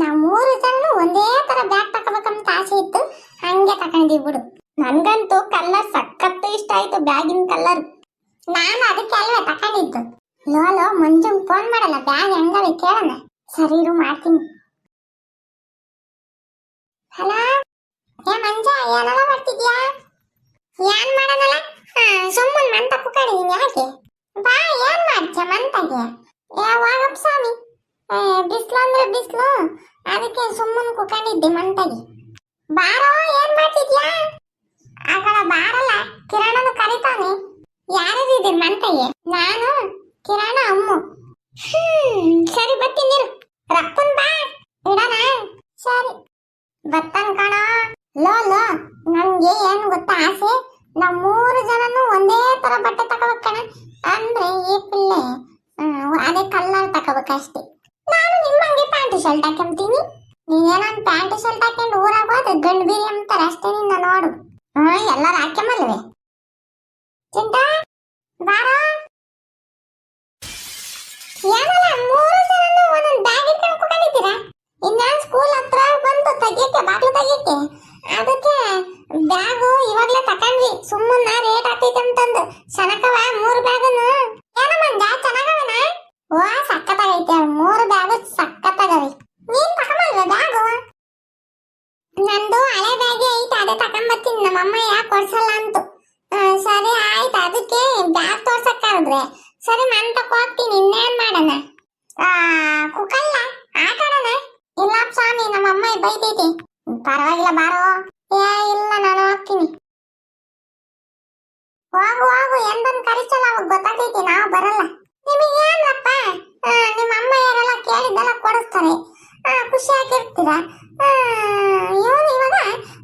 ನಾವ್ ಮೂರು ಜನ ಒಂದೇ ತರ ಬ್ಯಾಗ್ ತಗೋಬೇಕಂತ ಆಸೆ ಇತ್ತು. ಹಂಗೆ ತಗೊಂಡಿ ಬಿಡು. ನನ್ಗಂತೂ ಕಲರ್ ಸಖತ್ತು ಇಷ್ಟ ಆಯ್ತು ಬ್ಯಾಗಿನ ಕಲರ್ ನಾನು ಅದಕ್ಕೆ ಅಲ್ವೇ ತಕೊಂಡಿದ್ದು ಲೋಲೋ ಮಂಜು ಫೋನ್ ಮಾಡಲ್ಲ, ಬ್ಯಾಗ್ ಹೆಂಗವೆ ಕೇಳೋಣ. ಸರಿ ಇರು, ಮಾಡ್ತೀನಿ. ಹಲೋ? ಏ ಮಂಜ ಏನಲ್ಲ ಮಾಡ್ತಿದ್ಯಾ? ಏನ್ ಮಾಡೋದಲ್ಲ ಸುಮ್ಮನೆ ಮಂತ ಕುಕ್ಕಡಿದೀನಿ ಯಾಕೆ? ಬಾ, ಏನ್ ಮಾಡ್ತೀಯ? ಮಂತಗೆ ಏ ವಾಗಪ್ಪ ಸ್ವಾಮಿ. ಬಿಸ್ಲು ಅಂದ್ರೆ ಬಿಸ್ಲು. ಅದಕ್ಕೆ ಸುಮ್ಮನೆ ಕುಕ್ಕಂಡಿದ್ದೆ ಮಂಟಾಗಿ. ಬಾರೋ, ಏನ್ ಮಾಡ್ತಿದ್ಯಾ? ಆ ಕಡೆ ಬಾರಲ್ಲ ಕಿರಣನು ಕರಿತಾನೆ. ಯಾರಿದ್ದೀರಿ ಮಂಟಯ್ಯ ನಾನು? ಕಿರಣ ಅಮ್ಮು. ಹ್ಮ್, ಸರಿ, ಬರ್ತೀನಿ. ರಪ್ಪನ್ ಬಾ. ಇಡಣ. ಸರಿ. ಬತ್ತನ್ ಕಣ. ಲೋ ಲೋ ನನ್ಗೆ ಏನ್ ಗೊತ್ತಾ ಆಸೆ? ನಾವ್ ಮೂರು ಜನನು ಒಂದೇ ತರ ಬಟ್ಟೆ ತಗೋಬೇಕ್ ಕಣ. ಅಂದ್ರೆ ಈ ಪಿಲ್ಲೆ ಅದೇ ಕಲ್ಲಲ್ಲಿ ತಗೋಬೇಕಷ್ಟೇ. ನೀನೇನೊಂದ್ ಪ್ಯಾಂಟ್ ಶರ್ಟ್ ಹಾಕೊಂಡು ಊರಾಗ ಹೋದ ಗಂಡು ಬೀರಿ ಅಂತಾರೆ ಅಷ್ಟೇ ನಿನ್ನ ನೋಡು. ಹಾ, ಎಲ್ಲಾರು ಹಾಕ್ಯಮಲ್ವೇ ಬಾರೋ? ಏನಲ್ಲ ಮೂರು ಜನನು ಒಂದೊಂದು ಬ್ಯಾಗ್ ಇಟ್ಕೊಂಡು ಕುತ್ಕೊಂಡಿದ್ದೀರಾ? ಇನ್ಯಾನ್ ಸ್ಕೂಲ್ ಹತ್ರ ಬಂತು ತೆಗಿಯಕ್ಕೆ, ಬಾಗ್ಲು ತೆಗಿಯಕ್ಕೆ. ಅದಕ್ಕೆ ಬ್ಯಾಗು ಇವಾಗಲೇ ತಕೊಂಡ್ವಿ. ಸುಮ್ಮನ ರೇಟ್ ಆಗ್ತೈತೆ ಅಂತಂದು. ಚೆನ್ನಾಗವ ಮೂರು ಬ್ಯಾಗನು ಏನಮ್ಮ ಚೆನ್ನಾಗವನ ಓ ಸಕ್ಕತ್ತಾಗೈತೆ ಮೂರು ಬ್ಯಾಗು ಸಕ್ಕತ್ತಾಗವೆ ನೀನ್ ತಕೊಂಬಲ್ವ ಬ್ಯಾಗು ನಂದು ಹಳೆ ಬ್ಯಾಗೆ ಐತೆ ಅದೇ ತಕೊಂಬತ್ತೀನಿ ನಮ್ಮಮ್ಮ ಯಾಕೆ ಕೊಡ್ಸಲ್ಲ ಅಂತು ಸರಿ ಆಯ್ತು ಅದಕ್ಕೆ ಬ್ಯಾಗ್ ತೋರ್ಸಕ್ ಸರಿ ನಾನು ತಕ ಹೋಗ್ತೀನಿ ಇನ್ನೇನ್ ಮಾಡಣ? ಕುಕಲ್ಲ ಆಟ ಆಡೋಣ ಇಲ್ಲ ಸ್ವಾಮಿ ನಮ್ಮ ಅಮ್ಮ ಬೈತೈತಿ ಪರವಾಗಿಲ್ಲ ಬಾರೋ. ಏ ಇಲ್ಲ ನಾನು ಹೋಗ್ತೀನಿ. ಹೋಗು ಹೋಗು ಎಂದನ್ ಕರಿಸಲ್ಲ ಅವಾಗ ಗೊತ್ತಾಗ್ತೈತಿ ನಾವು ಬರಲ್ಲ. ನಿಮಗೆ ಏನಪ್ಪ ನಿಮ್ಮ ಅಮ್ಮ ಯಾರೆಲ್ಲ ಕೇಳಿದ್ದೆಲ್ಲ ಕೊಡಿಸ್ತಾರೆ. ಆ, ಖುಷಿಯಾಗಿರ್ತೀರ? ಇವನು ಇವಾಗ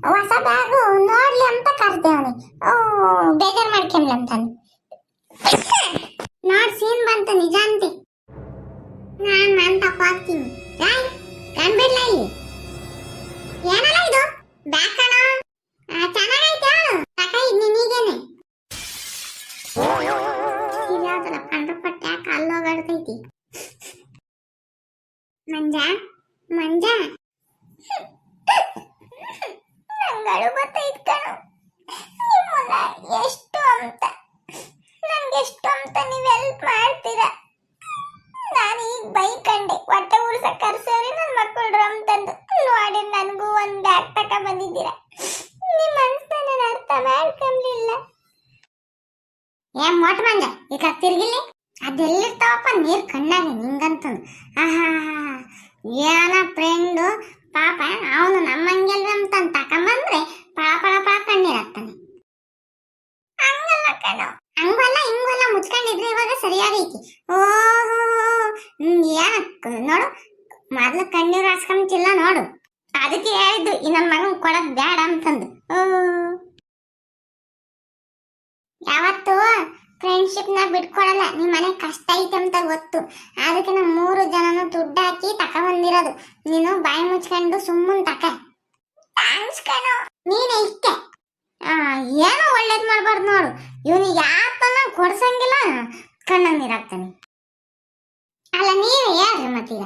ಹೊಸ ಬ್ಯಾಗು ನೋಡ್ಲಿ ಅಂತ ಕರ್ದೇವನಿ ಓ, ಬೇಜಾರ್ ಮಾಡ್ಕೊಂಡ್ಲಿ ಅಂತಾನೆ. ನೋಡ್ ಸೀನ್ ಬಂತು ನಿಜ ಅಂತಿ. ನಾನ್ ನಾನ್ ತಪ್ಪಾಗ್ತೀನಿ ರಾಯ್ ಇಲ್ಲಿ? ಏನಲ್ಲ ಇದು? ಬ್ಯಾಗ್ ಮಂಜ? ಮಂಜ? ನಂಗಳು ಗೊತ್ತಾಯ್ತು ಕಣು. ಎಷ್ಟು ಅಂತ. ನನ್ಗೆ ಎಷ್ಟು ಅಂತ ನೀವು ಹೆಲ್ಪ್ ಮಾಡ್ತೀರಾ. ನಾನು ಈಗ ಬೈಕಂಡೆ. ಹೊಟ್ಟೆ ಉರ್ಸಕ್ ಕರ್ಸೋರಿ ನನ್ನ ಮಕ್ಕಳು ಡ್ರಮ್ ತಂದು. ನೋಡಿ ನನಗೂ ಒಂದು ಬ್ಯಾಗ್ ತಕ ಬಂದಿದ್ದೀರಾ. ನಿಮ್ಮ ಮನಸ್ಸನ್ನ ನಾನು ಅರ್ಥ ಮಾಡ್ಕೊಂಡಿಲ್ಲ. ಏ, ಮೋಟ್ ಮಂಜ ಈಗ ತಿರ್ಗಿಲಿ. ಅದೆಲ್ಲಿರ್ತಾವಪ್ಪ ನೀರು ಕಣ್ಣಾಗ ನಿಂಗಂತ ಆಹಾ ಏನ ಫ್ರೆಂಡು ಪಾಪ, ಅವನು ನಮ್ಮಂಗೆಲ್ಲ ಅಂತ ತಕೊಂಬಂದ್ರೆ ಬಂದ್ರೆ ಪಳ ಪಳ ಕಣ್ಣೀರ್ ಹಾಕ್ತಾನೆ ಹಂಗಲ್ಲ ಕಣೋ. ಹಂಗಲ್ಲ, ಹಿಂಗಲ್ಲ ಮುಚ್ಕೊಂಡಿದ್ರೆ ಇವಾಗ ಸರಿಯಾಗೈತಿ. ಓಹೋ ಯಾಕ ನೋಡು, ಮೊದ್ಲು ಕಣ್ಣೀರು ಹಾಸ್ಕೊಂತಿಲ್ಲ ನೋಡು. ಅದಕ್ಕೆ ಹೇಳಿದ್ದು, ಈ ನನ್ನ ಮಗನ್ ಕೊಡಕ್ ಬೇಡ ಅಂತಂದು. ಯಾವತ್ತು ಫ್ರೆಂಡ್ಶಿಪ್ನ ಬಿಟ್ಕೊಡಲ್ಲ. ನಿಮ್ ಮನೆ ಕಷ್ಟ ಐತೆ ಅಂತ ಗೊತ್ತು. ಅದಕ್ಕೆ ನಾವು ಮೂರು ಜನನು ದುಡ್ಡು ಹಾಕಿ ತಕೊಂಬಂದಿರೋದು ನೀನು ಬಾಯಿ ಮುಚ್ಕೊಂಡು ಸುಮ್ಮನ್ ತಕ. ಥ್ಯಾಂಕ್ಸ್ ಕಣೋ ನೀನೇ ಆ, ಏನೋ ಒಳ್ಳೇದ್ ಮಾಡ್ಬಾರ್ದು ನೋಡು. ಇವನಿಗೆ ಯಾತನ ಕೊಡ್ಸಂಗಿಲ್ಲ. ಕಣ್ಣಲ್ಲಿ ಅಲ್ಲ ನೀನು ಯಾರು ಮತ್ತೀಗ.